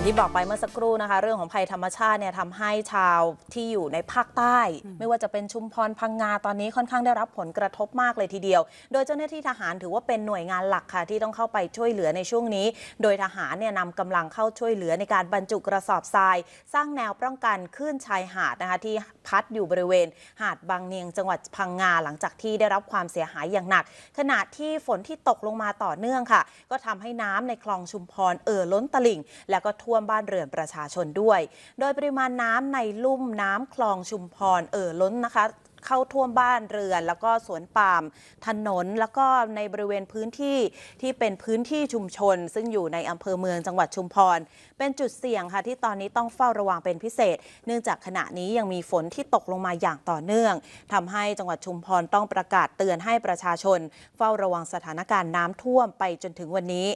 อย่างที่บอกไปเมื่อสักครู่นะคะ เรื่องของภัยธรรมชาติเนี่ยทำให้ชาวที่อยู่ในภาคใต้ ไม่ว่าจะเป็นชุมพรพังงาตอนนี้ค่อนข้างได้รับผลกระทบมากเลยทีเดียว โดยเจ้าหน้าที่ทหารถือว่าเป็นหน่วยงานหลักค่ะที่ต้องเข้าไปช่วยเหลือในช่วงนี้ โดยทหารเนี่ยนำกำลังเข้าช่วยเหลือในการบรรจุกระสอบทราย สร้างแนวป้องกันคลื่นชายหาดนะคะที่พัดอยู่บริเวณ หาดบางเนียงจังหวัดพังงาหลังจากที่ได้รับความเสียหายอย่างหนัก ขณะที่ฝนที่ตกลงมาต่อเนื่องค่ะ ก็ทำให้น้ำในคลองชุมพรเอ่อล้นตลิ่ง แล้วก็ท่วมบ้านเรือนประชาชนด้วย โดยปริมาณน้ำในลุ่มน้ำคลองชุมพรเอ่อล้นนะคะ เข้าท่วมบ้านเรือน แล้วก็สวนปาล์มถนน แล้วก็ในบริเวณพื้นที่ที่เป็นพื้นที่ชุมชน ซึ่งอยู่ในอำเภอเมืองจังหวัดชุมพร เป็นจุดเสี่ยงค่ะที่ตอนนี้ต้องเฝ้าระวังเป็นพิเศษ เนื่องจากขณะนี้ยังมีฝนที่ตกลงมาอย่างต่อเนื่องทำให้จังหวัดชุมพรต้องประกาศเตือนให้ประชาชน เฝ้าระวังสถานการณ์น้ำท่วมไปจนถึงวันนี้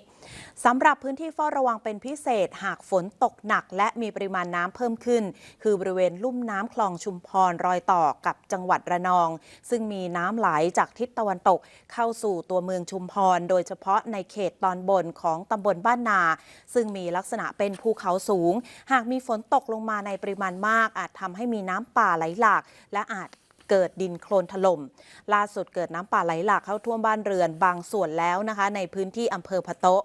สำหรับพื้นที่เฝ้าระวังเป็นพิเศษ หากฝนตกหนัก และมีปริมาณน้ำเพิ่มขึ้น คือบริเวณลุ่มน้ำคลองชุมพรรอยต่อกับจังหวัดัดระนอง ซึ่งมีน้ำไหลจากทิศตะวันตก เข้าสู่ตัวเมืองชุมพร โดยเฉพาะในเขตตอนบนของตำบลบ้านนา ซึ่งมีลักษณะเป็นภูเขาสูง หากมีฝนตกลงมาในปริมาณมาก อาจทำให้มีน้ำป่าไหลหลาก และอาจเกิดดินโคลนถล่ม ล่าสุดเกิดน้ำป่าไหลหลากเข้าท่วมบ้านเรือนบางส่วนแล้วนะคะ ในพื้นที่อำเภอพะโต๊ะ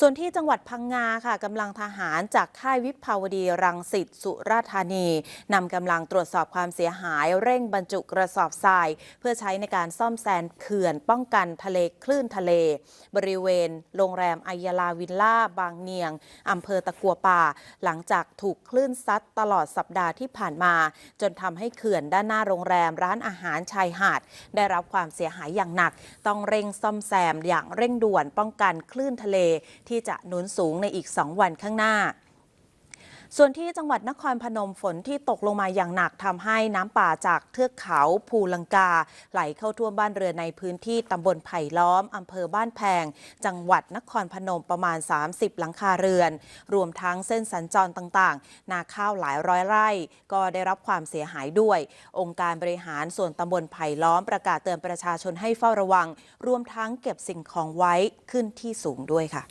ส่วนที่จังหวัดพังงาค่ะกำลังทหารจากค่ายวิภาวดีรังสิตสุราธานีนำกำลังตรวจสอบความเสียหายเร่งบรรจุกระสอบทราย เพื่อใช้ในการซ่อมแซมเขื่อนป้องกันทะเลคลื่นทะเล บริเวณโรงแรมไอยาลาวิลล่าบางเนียงอำเภอตะกัวป่า หลังจากถูกคลื่นซัดตลอดสัปดาห์ที่ผ่านมา จนทำให้เขื่อนด้านหน้าโรงแรมร้านอาหารชายหาด ได้รับความเสียหายอย่างหนัก ต้องเร่งซ่อมแซมอย่างเร่งด่วนป้องกันคลื่นทะเลที่จะหนุนสูงในอีก 2 วันข้างหน้าส่วนที่จังหวัดนครพนมฝนที่ตกลงมาอย่างหนักทำให้น้ำป่าจากเทือกเขาภูลังกา ไหลเข้าท่วมบ้านเรือนในพื้นที่ตำบลไผ่ล้อมอำเภอบ้านแพง จังหวัดนครพนมประมาณ 30 หลังคาเรือน รวมทั้งเส้นสัญจรต่างๆ นาข้าวหลายร้อยไร่ ก็ได้รับความเสียหายด้วย องค์การบริหารส่วนตำบลไผ่ล้อมประกาศเตือนประชาชนให้เฝ้าระวัง รวมทั้งเก็บสิ่งของไว้ขึ้นที่สูงด้วยค่ะ